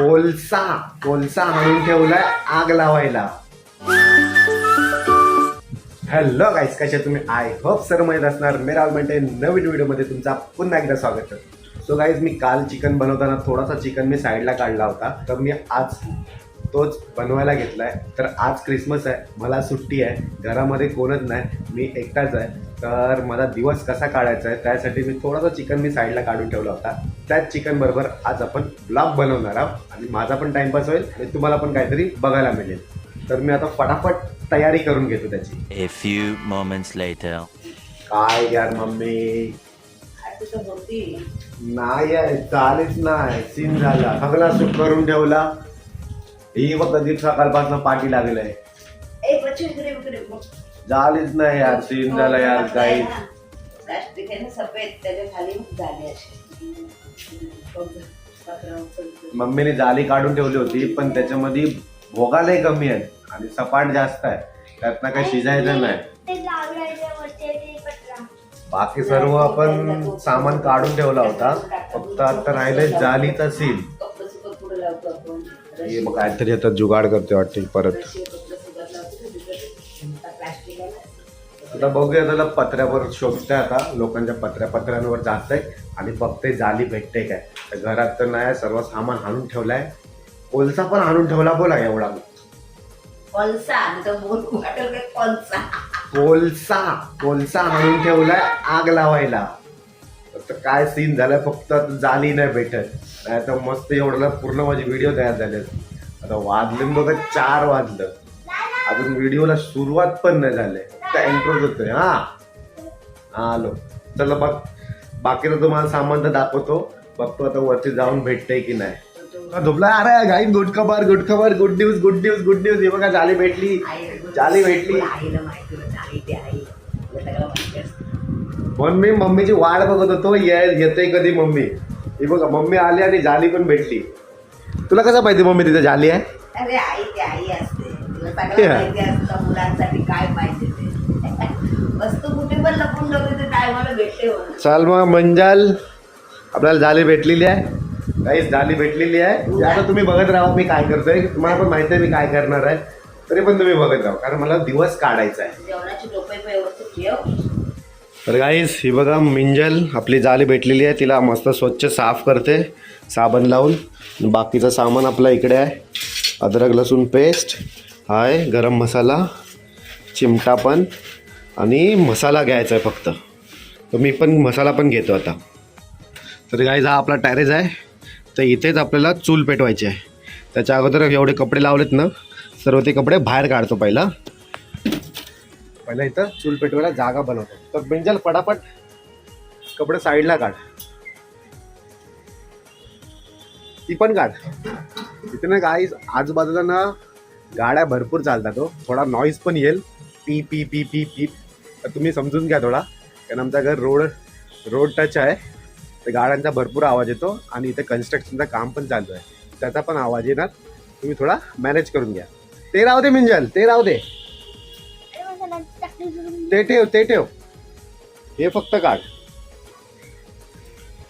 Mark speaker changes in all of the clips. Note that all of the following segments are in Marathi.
Speaker 1: कोलसा कोलसा म्हणून ठेवलाय आग लावायला. हॅलो गाईस कशा तुम्ही? आय होप सर माहीत असणार. मेरा म्हणते नवीन व्हिडिओमध्ये तुमचा पुन्हा एकदा स्वागत सो गाईज मी काल चिकन बनवताना थोडासा चिकन मी साईडला काढला होता. तर मी आज तोच बनवायला घेतलाय. तर आज क्रिसमस आहे मला सुट्टी आहे घरामध्ये कोणच नाही मी एकटाच आहे. तर मला दिवस कसा काढायचा आहे त्यासाठी मी थोडासा चिकन मी साईडला काढून ठेवला होता. त्याच चिकन बरोबर आज आपण ब्लॉग बनवणार आहोत आणि माझा पण टाइमपास होईल आणि तुम्हाला पण काहीतरी बघायला मिळेल. तर मी आता फटाफट तयारी करून घेतो त्याची.
Speaker 2: A few moments later.
Speaker 1: काय यार मम्मी? नाही आहे चालेच नाही सीन झाला. सगळा सुट करून ठेवला. ही बघ कधी सकाळपासून पाठी
Speaker 3: बच्चू इकडे इकडे बघ.
Speaker 1: झालीच नाही यार सीन झाला यार काही.
Speaker 3: प्लास्टिक आहे ना सफेद त्याच्याखाली झाले असे. बघ, पत्रा उचलतो.
Speaker 1: मम्मीने जाली काढून ठेवली होती पण त्याच्यामध्ये भोगालही कमी आहेत आणि सपाट जास्त आहे. त्यातनं काही शिजायचं नाही.
Speaker 4: ते लावलेले वरती ते पत्रा
Speaker 1: बाकी सर्व आपण सामान काढून ठेवला होता. फक्त आता राहिलंय जालीचा सीन हे मग काहीतरी आता जुगाड करते वाटते परत.
Speaker 3: आता आहे
Speaker 1: बघूया त्याला पत्र्यावर शोधतंय आता. लोकांच्या पत्र्या पत्र्यांवर जातंय आणि बघते जाली भेटते काय. तर घरात तर नाही सर्व सामान आणून ठेवलाय. कोलसा पण आणून ठेवला बोला एवढा.
Speaker 3: बोल. वाटेल काय
Speaker 1: कोलसा? कोलसा आणून ठेवलाय आग लावायला. फक्त काय सीन झालाय फक्त जाली नाही भेटत. नाही तर मस्त एवढ्याला पूर्ण माझे व्हिडिओ तयार झाले आता वाजले बघा चार वाजलं अजून व्हिडिओला सुरुवात पण नाही झाले त्या इंट्रोच होतोय हा हा आलो चला बघ बाकीचं तुम्हाला सामान तर दाखवतो बघतो आता वरती जाऊन भेटतंय की नाही झोपला अरे गाई गुड खबर गुड खबर good news good news good news हे बघा जाली भेटली जाली भेटली
Speaker 3: तुला
Speaker 1: म्हणून मी मम्मीची वाट बघत होतो ये येते कधी मम्मी ही बघा मम्मी आली आणि जाली पण भेटली. तुला कसं पाहिजे मम्मी तिथे जाली आहे?
Speaker 3: अरे आई ते आई असते. तुला सगळं
Speaker 1: Yeah.
Speaker 3: माहिती असतं मुलांसाठी काय पाहिजे ते. वस्तू कुठे पण लपून ठेवली ते टायमाला भेटते म्हणून.
Speaker 1: चाल मग मंजाल. आपल्याला जाली भेटलेली आहे. काहीच जाली भेटलेली आहे. ते आता तुम्ही बघत राहा मी काय करतोय. तुम्हाला पण माहिती आहे मी काय करणार आहे. तरी पण तुम्ही बघत राहा. कारण मला दिवस काढायचा आहे.
Speaker 3: जेवणाची व्यवस्थित ठेव.
Speaker 1: तर गाईस ही बघा मिंजल आपली जाळी भेटलेली आहे. तिला मस्त स्वच्छ साफ करते साबण लावून. बाकीचं सामान आपलं इकडे आहे. अद्रक लसूण पेस्ट आहे गरम मसाला चिमटा पण आणि मसाला घ्यायचा आहे फक्त. तर मी पण मसाला पण घेतो आता. तर गाईज हा आपला टॅरेज आहे. तर इथेच आपल्याला चूल पेटवायची आहे. त्याच्या अगोदर एवढे कपडे लावलेत ना सर्व ते कपडे बाहेर काढतो पहिला. पहिला इथं चूल पेटवायला जागा बनवतो. तर बिंजल पटापट कपडे साईडला काढ ती पण काढ तिथे ना काय आजूबाजूला ना गाड्या भरपूर चालतात हो. थोडा नॉईज पण येईल. P P P P P तर तुम्ही समजून घ्या थोडा. कारण आमचं घर रोड रोड टच आहे. तर गाड्यांचा भरपूर आवाज येतो आणि इथे कन्स्ट्रक्शनचं काम पण चालू आहे. त्याचा पण आवाज येणार. तुम्ही थोडा मॅनेज करून घ्या. ते राहू दे मिंजल ते राहू दे. ते ठेव ते ठेव. हे फक्त काढ.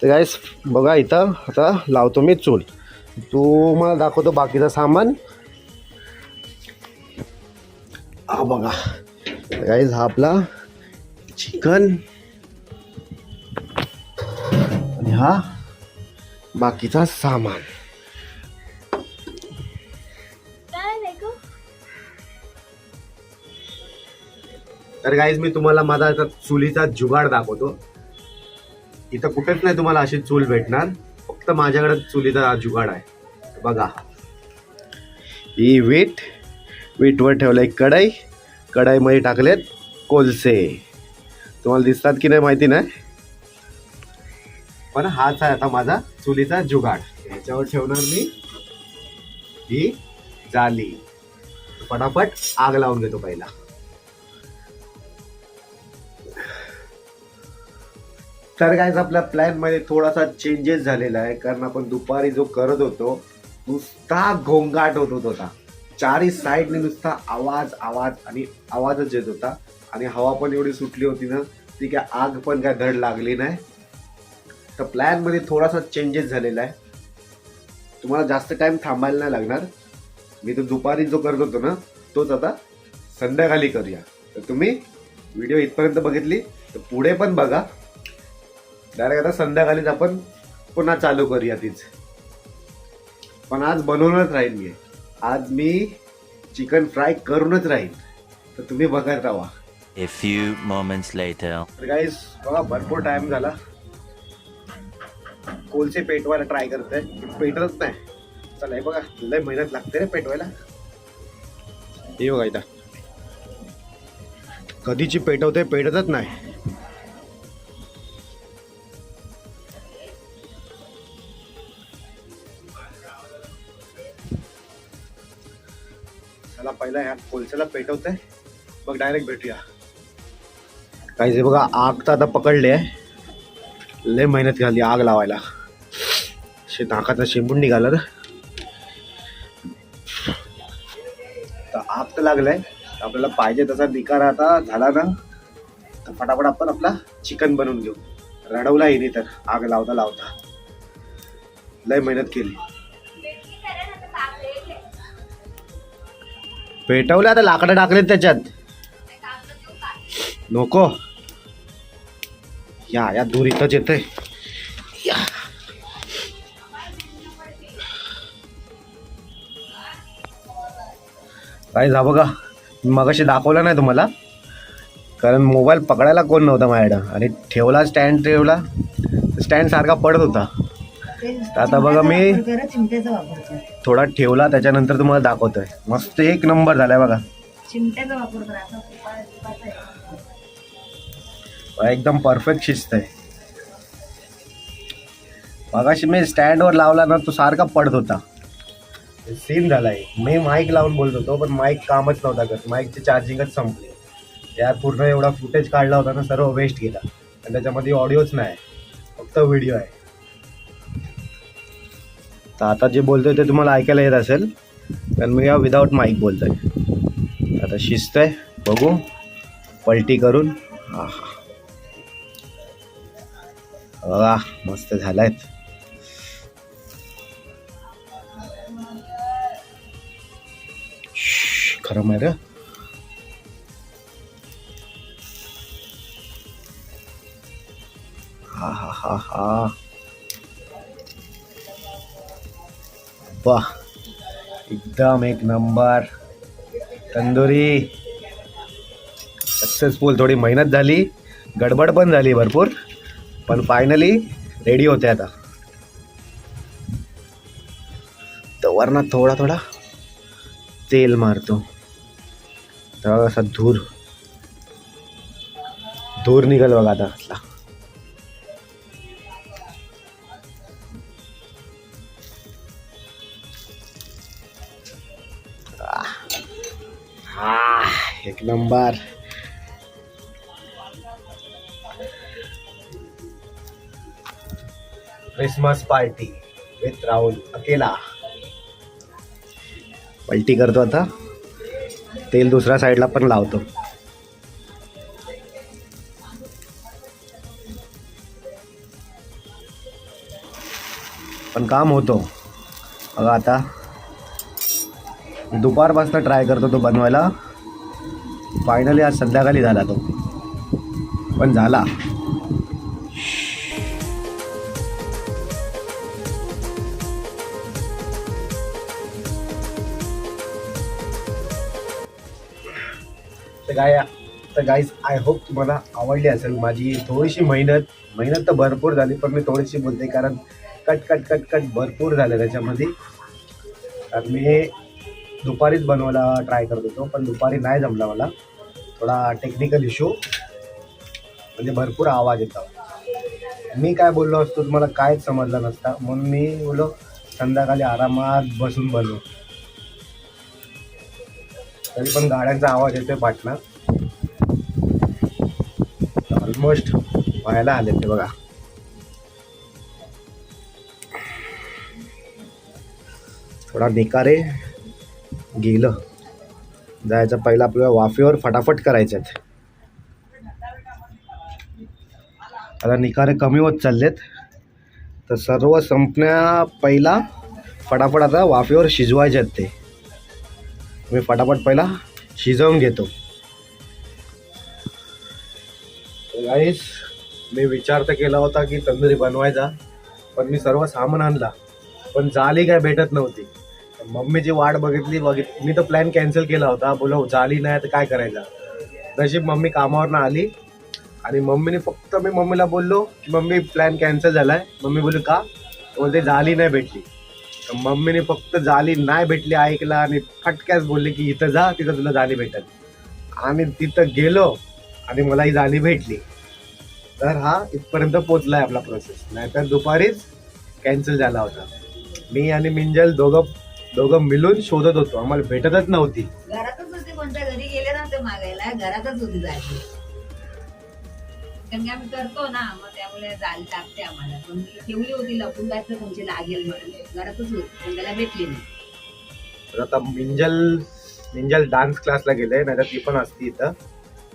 Speaker 1: तर गाईस बघा इथं आता लावतो मी चूल. तू मला दाखवतो बाकीचं सामान. हा बघा. गाईज हा आपला चिकन आणि हा बाकीचा सामान. तर गाईज मी तुम्हाला माझा आता चुलीचा जुगाड दाखवतो. इथं कुठेच नाही तुम्हाला अशी चूल भेटणार. फक्त माझ्याकडे चुलीचा जुगाड आहे. बघा. ही वीट वीटवर ठेवलंय कढई. कढईमध्ये टाकलेत कोलसे. तुम्हाला दिसतात की नाही माहिती नाही? पण हाच आहे आता माझा चुलीचा जुगाड. याच्यावर ठेवणार मी ही जाली. पटापट आग लावून घेतो पहिला. तर काय आपल्या प्लॅनमध्ये थोडासा चेंजेस झालेला आहे. कारण आपण दुपारी जो करत होतो नुसता घोंगाट होत होता चारही साईडने नुसता आवाज आवाज आणि आवाजच येत होता. आणि हवा पण एवढी सुटली होती ना ती काय आग पण काय धड लागली नाही. तर प्लॅनमध्ये थोडासा चेंजेस झालेला आहे. तुम्हाला जास्त टाईम थांबायला नाही लागणार. मी तो दुपारी जो करत होतो ना तोच आता संध्याकाळी करूया. तर तुम्ही व्हिडिओ इथपर्यंत बघितली तर पुढे पण बघा. डायरेक्ट आता संध्याकाळीच आपण पुन्हा चालू करूया तीच. पण आज बनवूनच राहीन मी. आज मी चिकन फ्राय करूनच राहीन. तर तुम्ही बघत राहा.
Speaker 2: A few moments later.
Speaker 1: तर गाईस बघा भरपूर टाइम झाला. कोलचे पेटवायला ट्राय करतोय. पेटतच नाही. चला हे बघा लय मेहनत लागते रे पेटवायला. हे बघा इथं. कधीची पेटवते पेटतच नाही. चला पहिला ह्या कोलच्याला पेटवतंय. मग डायरेक्ट भेटूया. काही जे बघा आग तर आता पकडली आहे. लय मेहनत घाली आग लावायला. शे नाकाचा शेंबून निघाला ना तर आग तर लागलाय. आपल्याला पाहिजे तसा निकार आता झाला ना तर फटाफट आपण आपला चिकन बनवून घेऊ. रडवला येणे तर आग लावता लावता. लय मेहनत केली. पेटवले आता लाकडं टाकलेत त्याच्यात. नको. या या दूर इथंच येतंय. या. काय जा बघा? मगाशी दाखवलं नाही तुम्हाला. कारण मोबाईल पकडायला कोण नव्हता माझ्याकडं. आणि ठेवला स्टँड ठेवला. स्टँड सारखा पडत होता. आता बघा मी-
Speaker 3: चिमट्याचा वापर कर
Speaker 1: थोडा ठेवला त्याच्यानंतर तुम्हाला दाखवतोय. मस्त एक नंबर झालाय बघा.
Speaker 3: चिमट्याचा वापर कर असा तुपा- तुपाचा आहे.
Speaker 1: एकदम परफेक्ट शिस्त आहे. मगाशी मी स्टँडवर लावला ना तो सारखा पडत होता. सीन झालाय. मी माईक लावून बोलत होतो पण माईक कामच नव्हता करत. माईकची चार्जिंगच संपली. त्यात पूर्ण एवढा फुटेज काढला होता ना सर्व वेस्ट गेला. आणि त्याच्यामध्ये ऑडिओच नाही. फक्त व्हिडिओ आहे. तर आता जे बोलतोय ते तुम्हाला ऐकायला येत असेल. कारण मी विदाऊट माईक बोलतोय. आता शिस्त आहे बघू. पलटी करून. हा हा मस्त झालायत. आहेत गरम आहे हा हा हा हा वाह एकदम एक नंबर. तंदुरी सक्सेसफुल थोडी मेहनत झाली गडबड पण झाली भरपूर पण फायनली रेडी होते आता. तर थोडा थोडा तेल मारतो. तर असा धूर. धूर निघाल बघा आता. एक number Christmas party with Rahul अकेला पलटी करतो आता. तेल दुसऱ्या साईडला पण लावतो. पण काम होतो. बघा आता. दुपारपासून ट्राय करतो तो बनवायला. फायनली आज संध्याकाळी झाला तो. पण झाला. तर गाय तर गाईज आय होप तुम्हाला आवडली असेल माझी थोडीशी मेहनत. मेहनत तर भरपूर झाली पण मी थोडीशी बोलते कारण कट कट कट कट भरपूर झालं त्याच्यामध्ये. तर मी दुपारीच बनवायला ट्राय करत होतो पण दुपारी नाही जमला मला. थोडा टेक्निकल इश्यू म्हणजे भरपूर आवाज येतो. मी काय बोललो असतो तुम्हाला कायच समजलं नसता. म्हणून मी बोललो संध्याकाळी आरामात बसून बनवू तरी पण गाड्यांचा आवाज येतोय पाटणा. ऑलमोस्ट व्हायला आले ते बघा. थोडा निकारे गेलं. जायचं. पहिला आपल्याला वाफेवर फटाफट करायचे आहेत. आता निकारे कमी होत चाललेत. तर सर्व संपण्या पहिला फटाफट आता वाफेवर शिजवायचे आहेत ते. मी फटाफट पहिला शिजवून घेतो. गाईस मी विचार तर केला होता की तंदुरी बनवायचा पण मी सर्व सामान आणला. पण जाली काय भेटत नव्हती. मम्मीची वाट बघितली बघित मी तर प्लॅन कॅन्सल केला होता. बोलो जाली हो, नाही तर काय करायचं? नशीब मम्मी कामावरनं आली. आणि मम्मीने फक्त मी मम्मीला बोललो की मम्मी प्लॅन कॅन्सल झालाय. मम्मी बोलली का? बोलते झाली नाही भेटली. तर मम्मीने फक्त झाली नाही भेटली ऐकला आणि फटक्याच बोलले की इथं जा तिथं तुला झाली भेटेल. आणि तिथं गेलो आणि मला ही झाली भेटली. तर हा इथपर्यंत पोचलाय आपला प्रोसेस नाहीतर दुपारीच कॅन्सल झाला होता. मी आणि मिंजल दोघं दोघं मिळून शोधत होतो. आम्हाला भेटतच नव्हती.
Speaker 3: घरातच होती कोणत्या घरी? गेले ना ते मागायला. घरातच होती जायची कारण की आम्ही करतो ना मग त्यामुळे जाली लागते आम्हाला. पण ठेवली होती लपून तर तुमची लागेल म्हणून. घरातच होती पण त्याला भेटली नाही.
Speaker 1: तर आता मिंजल मिंजल डान्स क्लासला गेले नाही तर ती पण असती इथं.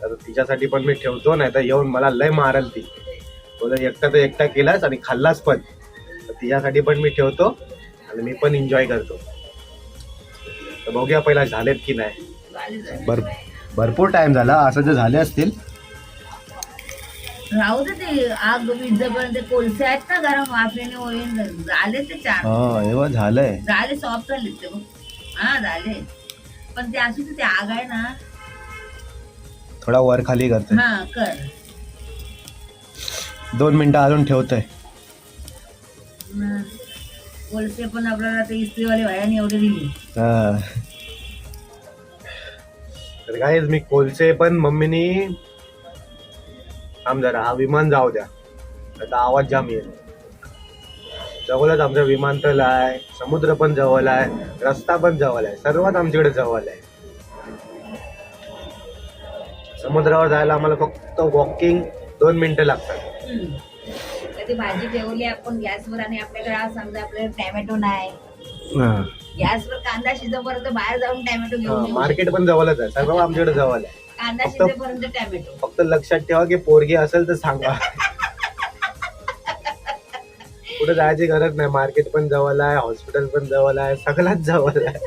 Speaker 1: तर तिच्यासाठी पण मी ठेवतो नाही तर येऊन मला लय मारल ती. बोला एकटा तर एकटा केलास आणि खाल्लास पण. तर तिच्यासाठी पण मी ठेवतो आणि मी पण एन्जॉय करतो. तर बघूया पहिला झालेत की नाही. भर भरपूर टाइम झाला. असं जे झाले असतील.
Speaker 3: राहू दे ते आग विजेपर्यंत कोळसे आहेत ना गरम वाफेने होईल झाले ते चार.
Speaker 1: हा एवढं झालंय.
Speaker 3: झाले सॉफ्ट झाले ते बघ. हा झाले. पण ते अशी ते आग आहे ना.
Speaker 1: थोडा वर खाली करतोय
Speaker 3: हा कर.
Speaker 1: दोन मिनिटं अजून ठेवतोय.
Speaker 3: कोळसे पण आपल्याला ते इस्त्रीवाले भाड्याने एवढे दिली.
Speaker 1: हा. तर काय मी कोलचे पण मम्मीनी थांब जरा हा विमान जाऊ द्या. आता आवाज जाम येईल. जवळच आमचं विमानतळ आहे समुद्र पण जवळ आहे रस्ता पण जवळ आहे सर्वात आमच्याकडे जवळ आहे. समुद्रावर जायला आम्हाला फक्त वॉकिंग दोन मिनिटं लागतात.
Speaker 3: कधी भाजी ठेवली आपण गॅसवर आणि आपल्याकडे आज समजा आपल्याकडे टॅमॅटो नाही. गॅसवर कांदा शिजेपर्यंत बाहेर जाऊन टॅमॅटो घेऊन येऊ
Speaker 1: मार्केट पण जवळच आहे. सर्व आमच्याकडे जवळ आहे.
Speaker 3: कांदा
Speaker 1: फक्त-
Speaker 3: शिजेपर्यंत टॅमॅटो.
Speaker 1: फक्त लक्षात ठेवा की पोरगी असेल तर सांगा. कुठे जायची गरज नाही. मार्केट पण जवळ आहे हॉस्पिटल पण जवळ आहे सगळ्यात जवळ आहे.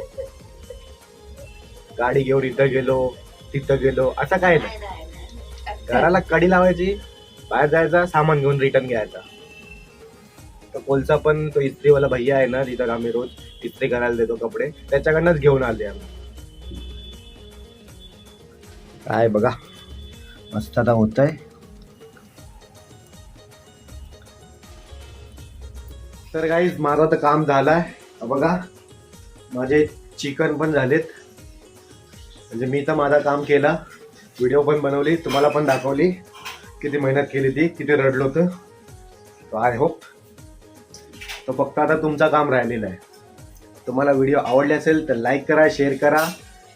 Speaker 1: गाडी घेऊन इथं गेलो तिथं गेलो असं काय नाही.
Speaker 3: नाही, नाही, नाही.
Speaker 1: घराला कडी लावायची बाहेर जायचा सामान घेऊन रिटर्न घ्यायचा. तर कोलचा पण तो इस्त्रीवाला भैया आहे ना तिथं आम्ही रोज इस्त्री करायला देतो कपडे. त्याच्याकडनंच घेऊन आले आम्ही. काय बघा मस्त आता होत आहे तर काही माझं तर काम झालंय. बघा माझे चिकन पण झालेत. म्हणजे मी तर माझं काम केला. व्हिडिओ पण बनवली तुम्हाला पण दाखवली. किती मेहनत केली ती किती रडलो होतं? आय होप तो फक्त आता तुमचं काम राहिलेलं आहे. तुम्हाला व्हिडिओ आवडले असेल तर लाईक करा शेअर करा.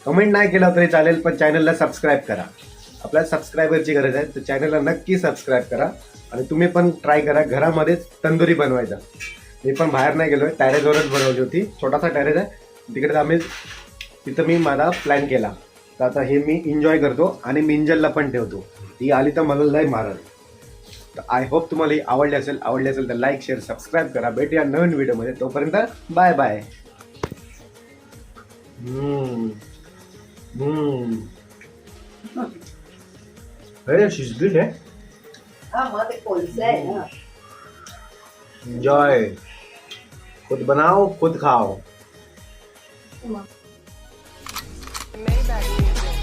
Speaker 1: कमेंट नाही केला तरी चालेल पण चॅनलला सबस्क्राईब करा. आपल्याला सबस्क्रायबरची गरज आहे तर चॅनलला नक्की सबस्क्राईब करा. आणि तुम्ही पण ट्राय करा घरामध्येच तंदुरी बनवायचा. मी पण बाहेर नाही गेलो आहे टॅरेजवरच बनवली होती. छोटासा टॅरेज आहे. तिकडे आम्ही तिथं मी माझा प्लॅन केला. तर आता हे मी एन्जॉय करतो आणि मिंजलला पण ठेवतो. ती आली तर मला लय मारल. तर आय होप तुम्हाला ही आवडली असेल आवडली असेल तर लाईक शेअर सबस्क्राईब करा. भेटूया नवीन व्हिडिओमध्ये तोपर्यंत बाय बाय अरे शिजली रे
Speaker 3: हा मग ते कोळसे आहे ना।
Speaker 1: एन्जॉय खुद बनाओ खुद खाओ।
Speaker 5: Maybach music.